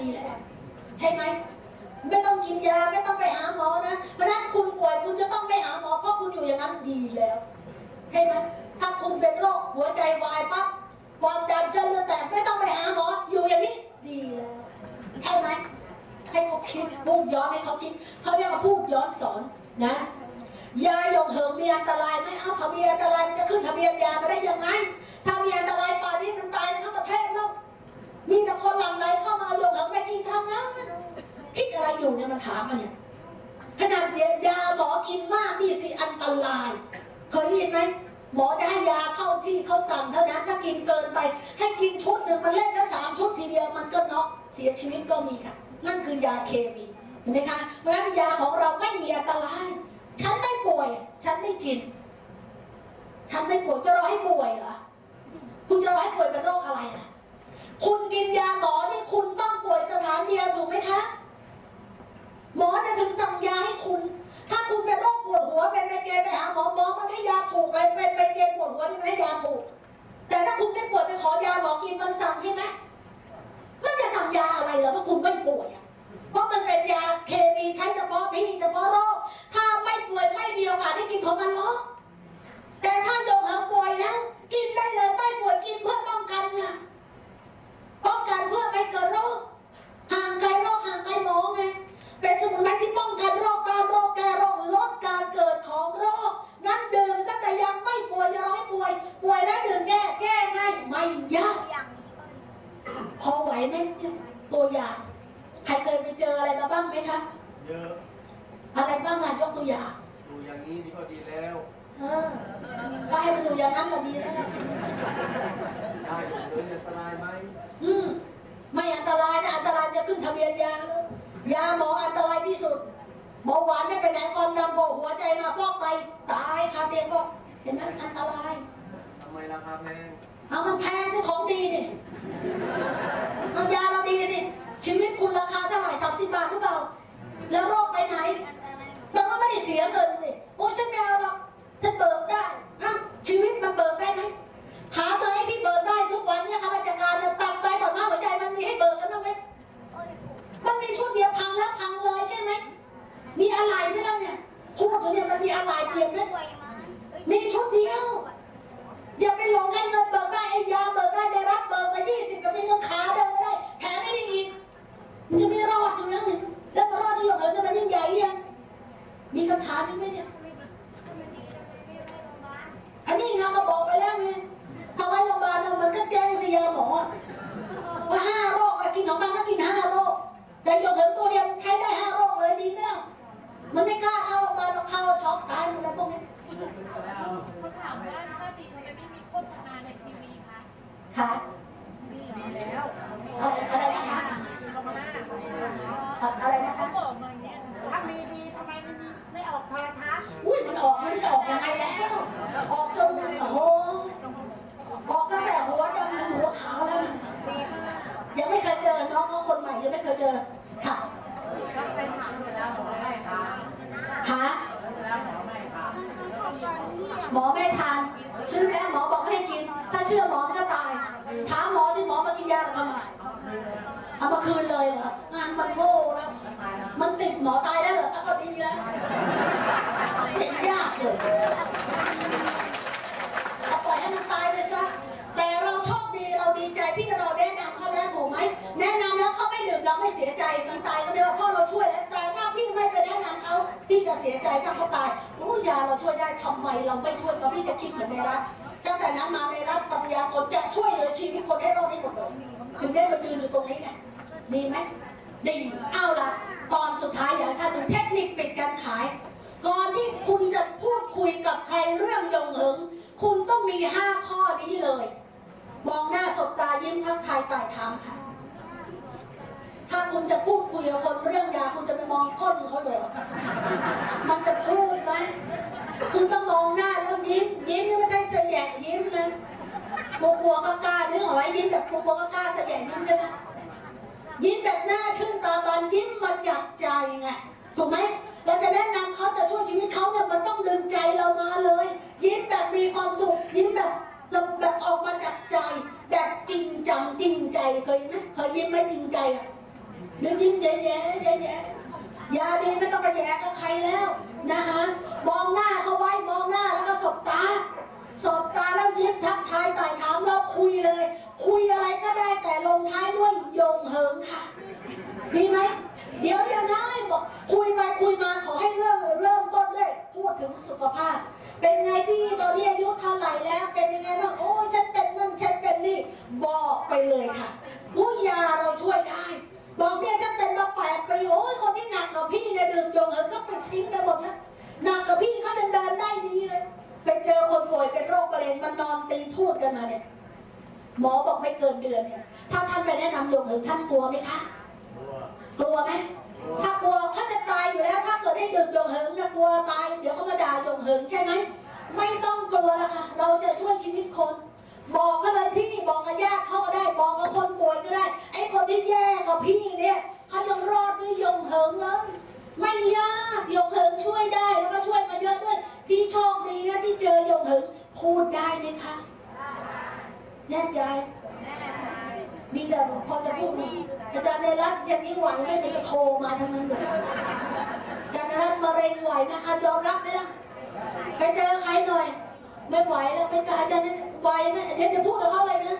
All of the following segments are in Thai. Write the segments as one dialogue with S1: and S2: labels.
S1: ดีแหละใช่ไหมไม่ต้องกินยาไม่ต้องไปหาหมอนะเพราะนั้นคุณป่วยคุณจะต้องไปหาหมอเพราะคุณอยู่อย่างนั้นดีแล้วใช่ไหมถ้าคุณเป็นโรคหัวใจวายปั๊บความดันเส้นเลือดแตกไม่ต้องไปหาหมออยู่อย่างนี้ดีแล้วใช่ไหมให้เขาคิดพูดย้อนให้เขาคิดเขาเรียกว่าพูดย้อนสอนนะยาหยกเหิมมีอันตรายไหมเอ้าถ้ามีอันตรายจะขึ้นทะเบียนยามาได้ยังไงถ้ามีอันตราย มีแต่คนหลั่งไหลเข้ามาโยงกับแม่กินทำงานคิดอะไรอยู่เนี่ยมันถามมาเนี่ยขนาดยาหมอกินมากนี่สิอันตรายเคยได้ยินไหมหมอจะให้ยาเข้าที่เขาสั่งเท่านั้นถ้ากินเกินไป ให้กินชุดหนึ่งมันเล่นแค่สามชุดทีเดียวมันก็น็อกเสียชีวิตก็มีค่ะ นั่นคือยาเคมีเห็นไหมคะเพราะฉะนั้นยาของเราไม่มีอันตรายฉันไม่ป่วย ฉันไม่กินฉันไม่ป่วยจะรอให้ป่วยเหรอคุณจะรอให้ป่วยเป็นโรคอะไรอะ คุณกินยาหมอนี่คุณต้องป่วยสถานเดียวถูกไหมคะ หมอจะถึงสั่งยาให้คุณ ถ้าคุณเป็นโรคปวดหัวเป็นไมเกรนไปหาหมอหมอมันให้ยาถูกเลยเป็นไมเกรนปวดหัวนี่มันให้ยาถูก แต่ถ้าคุณไม่ป่วยไปขอยาหมอกินมันสั่งใช่ไหมมันจะสั่งยาอะไรเหรอเพราะคุณไม่ป่วยอะเพราะมันเป็นยาเคมีใช้เฉพาะที่เฉพาะโรค ถ้าไม่ป่วยไม่มีโอกาสได้กินของมันหรอกแต่ถ้าโยงเหิมป่วยแล้วกินได้เลยไม่ป่วยกินเพื่อป้องกันค่ะ ป้องกันเพื่อไม่เกิดโรค ห่างไกลโรคห่างไกลหมอไง เป็นสมุนไพรที่ป้องกันโรคการโรคแก้โรคลดการเกิดของโรค นั้นดื่มตั้งแต่ยังไม่ป่วยอย่าร้อยป่วย ป่วยแล้วดื่มแก้แก้ง่ายไม่ยาก
S2: อย่างนี้ก็
S1: พอไหวไหมเนี่ย ตัวอย่าง ใครเคยไปเจออะไรมาบ้างไหมคะ
S3: เยอะ
S1: อะไรบ้างล่ะยกตัวอย่าง
S3: ดูอย่างนี้นี่ก็ดีแล้ว
S1: เออก็ให้มันอยู่อย่างนั้นก็ดีแล้ว
S3: ได้เลยอันตรายไหม
S1: อืมไม่อันตรายนะอันตรายจะขึ้นทะเบียนยาแล้วยาหมออันตรายที่สุดเบาหวานไม่ไปไหนความดันโบหัวใจมาฟอกไตตายคาเตียงก็เห็นไหมอันตราย
S3: ทำไมราคาแพง
S1: เอามันแพงสิของดีนี่ เอายาเราดีสิชีวิตคุณราคาเท่าไหร่สามสิบบาทหรือเปล่า แล้วโรคไปไหน
S2: อันตราย
S1: เราก็ไม่ได้เสียเงินสิโอ้ฉันไม่เอาหรอก คืนเลยเหรองาน
S4: มั
S1: นโง่แล้ว มันติดหมอตายแล้วเหรออะก็ดีแล้วเป็นยากเลยเอาปล่อยให้มันตายไปซะ แต่เราโชคดีเราดีใจที่เราแนะนำเขาแล้วถูกไหม แนะนำแล้วเขาไม่ดื่มเราไม่เสียใจ มันตายก็ไม่ว่าเพราะเราช่วยแล้วแต่ถ้าพี่ไม่ไปแนะนำเขาพี่จะเสียใจถ้าเขาตายอู้ยาเราช่วยได้ทำไมเราไม่ช่วยก็พี่จะคิดเหมือนในรัฐตั้งแต่นั้นมาในรัฐปฏิญาณตนจะช่วยเหลือชีวิตคนให้รอดให้หมดเลยถึงได้มายืนอยู่ตรงนี้ไง ดีไหมดีเอาละตอนสุดท้ายอยากให้ท่านดูเทคนิคปิดการขาย ก่อนที่คุณจะพูดคุยกับใครเรื่องยงเหิง คุณต้องมีห้าข้อนี้เลย มองหน้าสบตายิ้มทักทายไต่ถามค่ะ ถ้าคุณจะพูดคุยกับคนเรื่องยาคุณจะไปมองก้นเขาเหรอมันจะพูดไหมคุณต้องมองหน้าแล้วยิ้ม ยิ้มนี่ไม่ใช่เสียแยะยิ้มนะกลัวๆก็กล้านึกออกไหมยิ้มแบบกลัวๆก็กล้าเส ไงถูกไหมเราจะแนะนำเขาจะช่วยชีวิตเขาเนี่ยมันต้องดึงใจเรามาเลย ยิ้มแบบมีความสุข ยิ้มแบบแบบออกมาจากใจ แบบจริงจังจริงใจเคยไหมเคยยิ้มไหมจริงใจอะเดี๋ยวยิ้มแย่ๆแย่ๆยาดีไม่ต้องไปแย่กับใครแล้วนะคะมองหน้าเขาไว้มองหน้าแล้วก็สบตาสบตาแล้วยิ้มทักทายไต่ถามแล้วคุยเลย คุยอะไรก็ได้แต่ลงท้ายด้วยยงเหิงค่ะ ดีไหม เดี๋ยวเดี๋ยวนะบอกคุยไปคุยมาขอให้เริ่มเริ่มต้นด้วยพูดถึงสุขภาพ เป็นไงพี่ตอนนี้อายุเท่าไหร่แล้ว เป็นยังไงบ้างโอ้ฉันเป็นนั่นฉันเป็นนี่บอกไปเลยค่ะวุ้ยาเราช่วยได้ บอกเนี่ยฉันเป็นมาแปดปีโอ้ยคนที่หนักกว่าพี่เนี่ยดื่มยงเหินก็ไปทิ้งไปหมดแล้วหนักกว่าพี่เขายังเดินได้ดีเลยไปเจอคนป่วยเป็นโรคมะเร็งมันนอนตีทูดกันมาเนี่ยหมอบอกไม่เกินเดือนเนี่ยถ้าท่านไปแนะนำยงเหินท่านกลัวไหมคะ กลัวไหมถ้ากลัวเขาจะตายอยู่แล้ว ถ้าเกิดได้ดื่มยงเหิงนะกลัวตายเดี๋ยวเขามาด่ายงเหิงใช่ไหมไม่ต้องกลัวละค่ะเราจะช่วยชีวิตคน บอกเขาเลยพี่บอกกับญาติเขาก็ได้บอกกับคนป่วยก็ได้ ไอ้คนที่แย่กับพี่เนี่ยเขายังรอดด้วยยงเหิงเลยไม่ยากยงเหิงช่วยได้แล้วก็ช่วยมาเยอะด้วย พี่โชคดีนะที่เจอยงเหิงพูดได้ไหมคะแน่ใจ มีแต่พอจะพูดอาจารย์ในรัฐอย่างนี้ไหวไหมมีแต่โทรมาทั้งนั้นเลยอาจารย์ในรัฐมะเร็งไหวไหมอายอมรับไหมล่ะไปเจอใครหน่อย ไม่ไหวแล้วไม่กล้าอาจารย์นั้ไหวไหมเดี๋ยวจะพูดกับเขาเลยนะ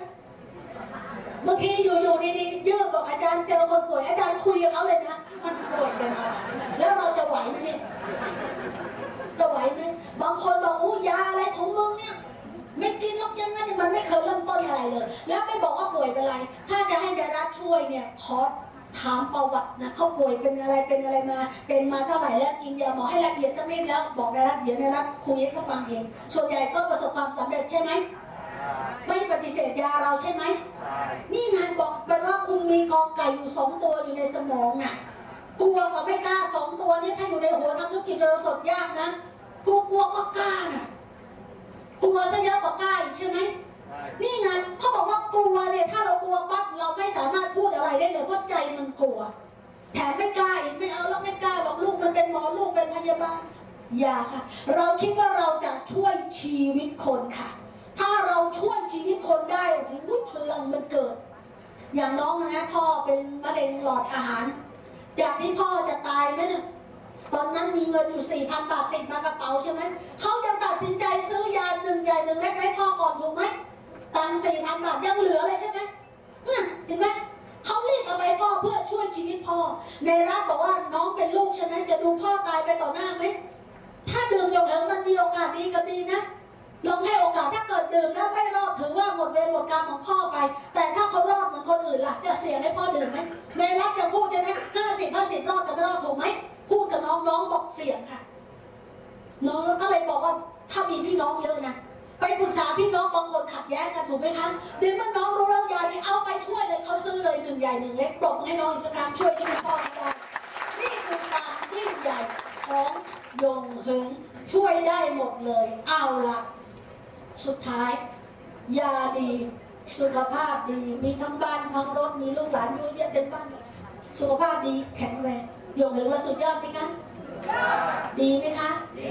S1: บางทีอยู่ๆดีๆยื่นบอกอาจารย์เจอคนป่วย อาจารย์คุยกับเขาเลยนะมันป่วยเป็นอะไรแล้วเราจะไหวไหมเนี่ยจะไหวไหมบางคนบอกอู้ยาอะไรของมึงเนี่ย ไม่กินหรอกอยังงั้นมันไม่เคยเริ่มต้นอะไรเลย แล้วไม่บอกว่าป่วยเป็นอะไร ถ้าจะให้ดารัฐช่วยเนี่ยขอถามประวัตินะเขาป่วยเป็นอะไรเป็นอะไรมา เป็นมาเท่าไหร่แล้วกินยาหมอให้ละเอียดสักนิดแล้วบอกดารัฐเดี๋ยวดารัฐคุยให้เขาฟังเองส่วนใหญ่ก็ประสบความสำเร็จใช่ไหมไม่ปฏิเสธยาเราใช่ไหมนี่ไงบอกเป็นว่าคุณมีกอไก่อยู่สองตัวอยู่ในสมองน่ะกลัวกับไม่กล้าสองตัวเนี่ยถ้าอยู่ในหัวทำธุรกิจเจริญสดยากนะกลัวกลัวก็กล้าน่ะ กลัวซะเยอะกว่ากล้าอีกใช่ไหมนี่ไงเขาบอกว่ากลัวเนี่ยถ้าเรากลัวปั๊บเราไม่สามารถพูดอะไรได้เลยเพราะใจมันกลัว แถมไม่กล้าอีกไม่เอาแล้วไม่กล้าบอกลูกมันเป็นหมอลูกเป็นพยาบาลอย่าค่ะ เราคิดว่าเราจะช่วยชีวิตคนค่ะ ถ้าเราช่วยชีวิตคนได้โอ้โหพลังมันเกิด อย่างน้องนะพ่อเป็นมะเร็งหลอดอาหาร อยากที่พ่อจะตายไหมเนี่ย ตอนนั้นมีเงินอยู่สี่พันบาทติดมากระเป๋าใช่ไหมเขายังตัดสินใจซื้อยาหนึ่งใหญ่หนึ่งเล็กให้พ่อก่อนถูกไหมตังสี่พันบาทยังเหลือเลยใช่ไหมเนี่ยเห็นไหมเขารีบเอาไว้พ่อเพื่อช่วยชีวิตพ่อ ในรัฐบอกว่าน้องเป็นลูกใช่ไหมจะดูพ่อตายไปต่อหน้าไหมถ้าดื่มยงเหิงมันมีโอกาสดีกับดีนะลองให้โอกาสถ้าเกิดดื่มแล้วไม่รอดถือว่าหมดเวรหมดกรรมของพ่อไป แต่ถ้าเขารอดเหมือนคนอื่นล่ะ จะเสี่ยงให้พ่อดื่มไหมในรัฐจะพูดใช่ไหมห้าสิบห้าสิบรอดกับไม่รอดถูกไหม พูดกับน้องน้องบอกเสียงค่ะ น้องก็เลยบอกว่าถ้ามีพี่น้องเยอะนะไปปรึกษาพี่น้องบางคนขัดแย้งกันถูกไหมคะเดี๋ยวเมื่อน้องรู้เรื่องยานี้เอาไปช่วยเลยเขาซื้อเลยหนึ่งใหญ่หนึ่งเล็กปรบให้น้องอีกสักครั้งช่วยชีวิตพ่อได้นี่คือความยิ่งใหญ่ของยงหึงช่วยได้หมดเลย เอาละสุดท้าย ยาดีสุขภาพดีมีทั้งบ้านทั้งรถมีลูกหลานเยอะแยะเต็มบ้าน สุขภาพดีแข็งแรง ยงหึงและสุดยอดไหมคะดีไหมคะดี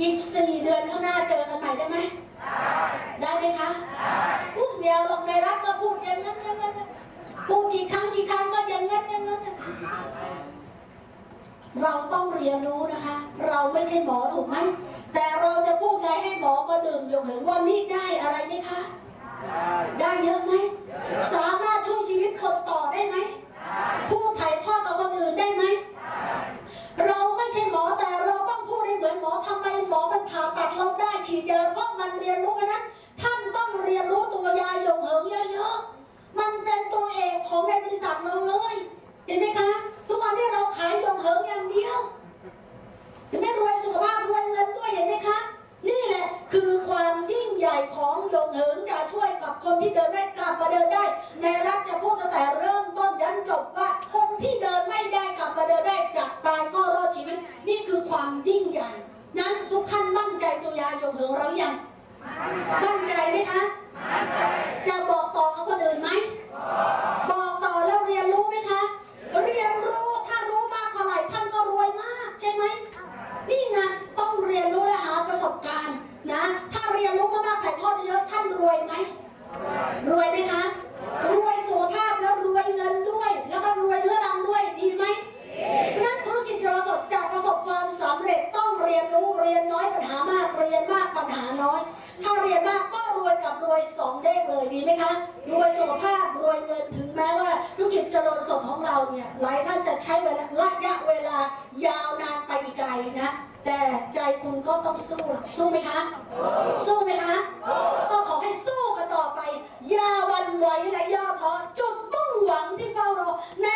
S1: อีกสี่เดือนข้างหน้าเจอกันใหม่ได้ไหมได้ไหมคะพูดเดียวลงในรัฐก็พูดอย่างนั้นอย่างนั้นพูดกี่ครั้งกี่ครั้งก็อย่างนั้นอย่างนั้นเราต้องเรียนรู้นะคะ เราไม่ใช่หมอถูกไหมแต่เราจะพูดไงให้หมอมาดื่มยกเห็นว่านี่ได้อะไรไหมคะ ได้เยอะไหม สามารถช่วยชีวิตคนต่อได้ไหม พูดถ่ายทอดกับคนอื่นได้ไหม เราไม่ใช่หมอแต่เราต้องพูดให้เหมือนหมอทำไมหมอมันผ่าตัดเราได้ฉีดยาเพราะมันเรียนรู้กันนั้นท่านต้องเรียนรู้ตัวยาหยงเหิงเยอะๆ มันเป็นตัวเอกของในบริษัทเราเลย เห็นไหมคะ ทุกวันที่เราขายหยงเหิงอย่างเดียวเห็นไหมรวยสุขภาพรวยเงินด้วยเห็นไหมคะนี่แหละคือความยิ่งใหญ่ของหยงเหิงจะช่วยกับคนที่เดินได้กลับมาเดินได้ ในรัฐจะพูดตั้งแต่เริ่มต้นยันจบว่าคนที่เดินไม่ได้กลับมาเดินได้จะตายก็รอดชีวิต นี่คือความยิ่งใหญ่ นั้นทุกท่านมั่นใจตัวยาหยงเหิงเรายังมั่นใจไหมคะจะ ปัญหาน้อย ถ้าเรียนมากก็รวยกับรวยสองเด้งเลยดีไหมคะ รวยสุขภาพรวยเงินถึงแม้ว่าธุรกิจเจริญสดของเราเนี่ยหลายท่านจะใช้เวลาระยะเวลายาวนานไปอีกไกลนะแต่ใจคุณก็ต้องสู้ สู้ไหมคะ สู้ไหมคะ ก็ขอให้สู้กันต่อไป อย่าวันไหวและย่อท้อจุดมุ่งหวังที่เฝ้ารอใน